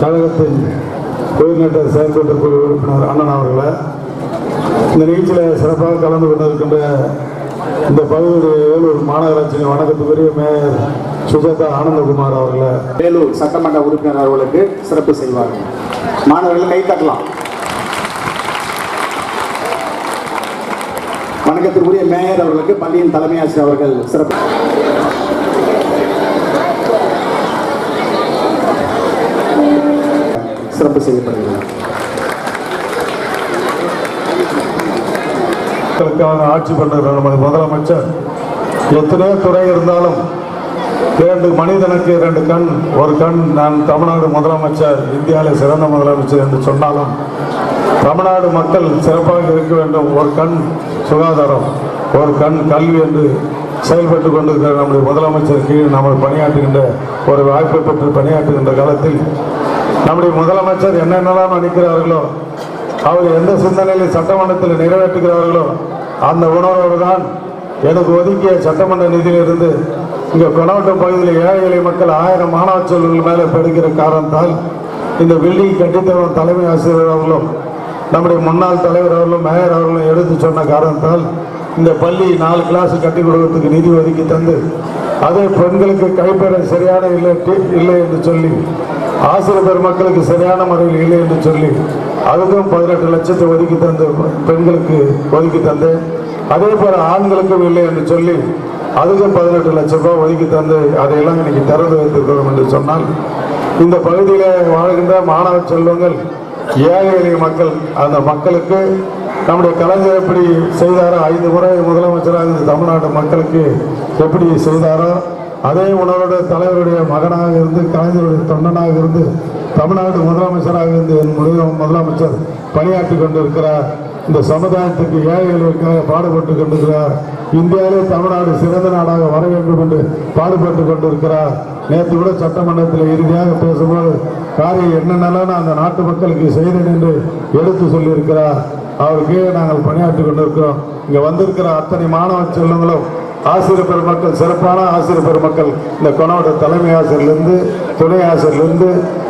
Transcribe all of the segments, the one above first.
கழகத்தின் உயர்நீட்ட செயல்பட்டு குழு உறுப்பினர் அண்ணன் அவர்களை இந்த நிகழ்ச்சியில் சிறப்பாக கலந்து கொண்டிருக்கின்ற இந்த பகுதியுடைய வேலூர் மாநகராட்சியின் வணக்கத்துக்குரிய மேயர் சுஜாதா ஆனந்தகுமார் அவர்களை. வேலூர் சட்டமன்ற உறுப்பினர் அவர்களுக்கு சிறப்பு செய்வார்கள். மாணவர்கள் கை தட்டலாம். வணக்கத்திற்குரிய மேயர் அவர்களுக்கு பள்ளியின் தலைமை ஆசிரியர் அவர்கள் சிறப்பு சிறப்பு செய்யப்படுகிறது. மக்களுக்காக ஆட்சி பண்ண நமது முதலமைச்சர் எத்தனையோ துறை இருந்தாலும் இரண்டு மனிதனுக்கு இரண்டு கண் ஒரு கண் நான் தமிழ்நாடு முதலமைச்சர் இந்தியாவில் சிறந்த முதலமைச்சர் என்று சொன்னாலும் தமிழ்நாடு மக்கள் சிறப்பாக இருக்க வேண்டும். ஒரு கண் சுகாதாரம் ஒரு கண் கல்வி என்று செயல்பட்டு கொண்டிருக்கிற நம்முடைய முதலமைச்சர் கீழ் நம்ம பணியாற்றுகின்ற ஒரு வாய்ப்பை பெற்று பணியாற்றுகின்ற காலத்தில் நம்முடைய முதலமைச்சர் என்னென்னலாம் நினைக்கிறார்களோ அவர் எந்த சிந்தனையில் சட்டமன்றத்தில் நிறைவேற்றுகிறார்களோ அந்த உணர்வோடு தான் எனக்கு ஒதுக்கிய சட்டமன்ற நிதியிலிருந்து இங்கே கொணவட்டம் பகுதியில் ஏழை எளிய மக்கள் ஆயிரம் மாணவ செல்வங்கள் மேலே பெறுகிற காரணத்தால் இந்த பில்டிங் கட்டித்தரும் தலைமை ஆசிரியர் அவர்களும் நம்முடைய முன்னாள் தலைவர் அவர்களும் மேயர் அவர்களும் எடுத்து சொன்ன காரணத்தால் இந்த பள்ளி நாலு கிளாஸ் கட்டி கொடுக்கறதுக்கு நிதி ஒதுக்கி தந்து அதே பெண்களுக்கு கைப்பற சரியான இல்லை இல்லை என்று சொல்லி ஆசிரியர் பெருமக்களுக்கு சரியான முறையில் இல்லை என்று சொல்லி அதுக்கும் பதினெட்டு லட்சத்தை ஒதுக்கி தந்து பெண்களுக்கு ஒதுக்கி தந்து அதே போல ஆண்களுக்கும் இல்லை என்று சொல்லி அதுக்கும் பதினெட்டு லட்சம் ரூபாய் ஒதுக்கி தந்து அதையெல்லாம் இன்னைக்கு திறந்து வைத்திருக்கிறோம் என்று சொன்னால் இந்த பகுதியில் வாழ்கின்ற மாணவ செல்வங்கள் ஏழை எளிய மக்கள் அந்த மக்களுக்கு நம்முடைய கலைஞர் எப்படி செய்தாரோ ஐந்து முறை முதலமைச்சராக இந்த தமிழ்நாட்டு மக்களுக்கு எப்படி செய்தாரோ அதே உணவோட தலைவருடைய மகனாக இருந்து கலைஞருடைய தொண்டனாக இருந்து தமிழ்நாடு முதலமைச்சராக இருந்து என் முதலமைச்சர் பணியாற்றி கொண்டிருக்கிறார். இந்த சமுதாயத்துக்கு ஏழைகளுக்காக பாடுபட்டு கொண்டிருக்கிறார். இந்தியாவிலே தமிழ்நாடு சிறந்த நாடாக வர வேண்டும் என்று பாடுபட்டு கொண்டிருக்கிறார். நேற்று கூட சட்டமன்றத்தில் இறுதியாக பேசும்போது காரியம் என்னென்னலாம் நான் அந்த நாட்டு மக்களுக்கு செய்தேன் என்று எடுத்து சொல்லியிருக்கிறார். அவருக்கு நாங்கள் பணியாற்றி கொண்டிருக்கிறோம். இங்கே வந்திருக்கிற அத்தனை மாணவ செல்வங்களும் ஆசிரியர் பெருமக்கள் சிறப்பான ஆசிரியர் பெருமக்கள் இந்த கொணவட்ட தலைமை ஆசிரியர்லேருந்து துணை ஆசிரியர்லேருந்து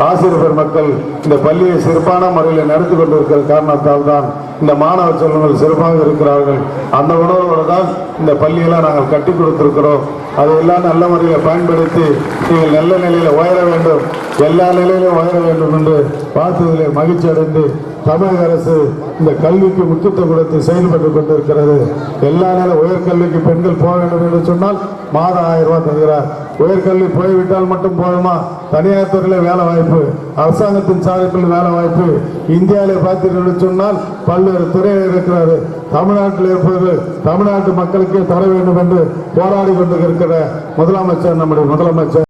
ஆசிரியர் பெருமக்கள் இந்த பள்ளியை சிறப்பான முறையில் நடத்தி கொண்டிருக்கிற காரணத்தால் தான் இந்த மாணவ செல்வங்கள் சிறப்பாக இருக்கிறார்கள். அந்த உணர்வோடு தான் இந்த பள்ளியெல்லாம் நாங்கள் கட்டி கொடுத்துருக்கிறோம். அதையெல்லாம் நல்ல முறையில் பயன்படுத்தி நீங்கள் நல்ல நிலையில் உயர வேண்டும். எல்லா நிலையிலும் உயர வேண்டும் என்று வாழ்த்துவதிலே மகிழ்ச்சி அடைந்து தமிழக அரசு இந்த கல்விக்கு முக்கியத்துவம் கொடுத்து செயல்பட்டு கொண்டிருக்கிறது. எல்லா நேரம் உயர்கல்விக்கு பெண்கள் போக வேண்டும் என்று சொன்னால் மாதம் ஆயிரம் ரூபாய் தருகிறார். உயர்கல்வி போய்விட்டால் மட்டும் போதுமா? தனியார் துறையில் வேலை வாய்ப்பு அரசாங்கத்தின் சார்பில் வேலை வாய்ப்பு இந்தியாவில் பார்த்தீர்கள் சொன்னால் பல்வேறு துறையில் இருக்கிறாரு. தமிழ்நாட்டில் இருப்பவர்கள் தமிழ்நாட்டு மக்களுக்கே தர வேண்டும் என்று போராடி கொண்டிருக்கிற முதலமைச்சர் நம்முடைய முதலமைச்சர்.